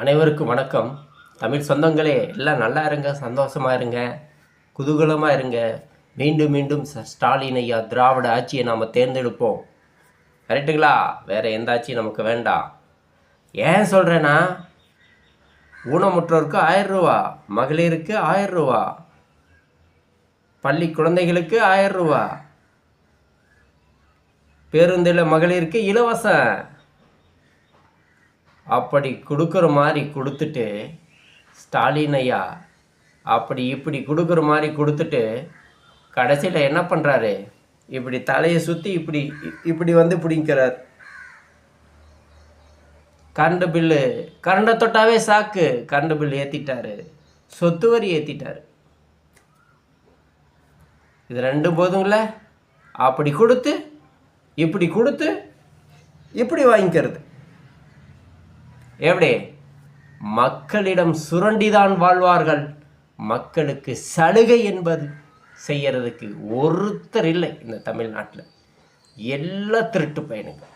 அனைவருக்கும் வணக்கம். தமிழ் சொந்தங்களே எல்லாம் நல்லா இருங்க சந்தோஷமாக இருங்க குதூகலமாக இருங்க. மீண்டும் மீண்டும் ஸ்டாலின் ஐயா திராவிட ஆட்சியை நாம் தேர்ந்தெடுப்போம். கரெக்டுங்களா வேறு எந்த ஆட்சியும் நமக்கு வேண்டாம். ஏன் சொல்கிறேன்னா ஊனமுற்றோருக்கு ஆயிரம் ரூபா மகளிருக்கு ஆயிரம் ரூபா பள்ளி குழந்தைகளுக்கு ஆயிரம் ரூபா பேருந்தில் மகளிருக்கு இலவசம். அப்படி கொடுக்குற மாதிரி கொடுத்துட்டு ஸ்டாலின் ஐயா அப்படி இப்படி கொடுக்குற மாதிரி கொடுத்துட்டு கடைசியில் என்ன பண்ணுறாரு இப்படி தலையை சுற்றி இப்படி இப்படி வந்து பிடிக்கிறார் கரண்ட் பில்லு கரண்டை தொட்டாவே சாக்கு. கரண்ட் பில் ஏற்றிட்டாரு சொத்து வரி ஏற்றிட்டாரு இது ரெண்டும் போதுங்கள அப்படி கொடுத்து இப்படி கொடுத்து இப்படி வாங்கிக்கிறது. எப்படி? மக்களிடம் சுரண்டிதான் வாழ்வார்கள். மக்களுக்கு சலுகை என்பது செய்யறதுக்கு ஒருத்தர் இல்லை இந்த தமிழ்நாட்டில். எல்லா திருட்டு பயணங்கள்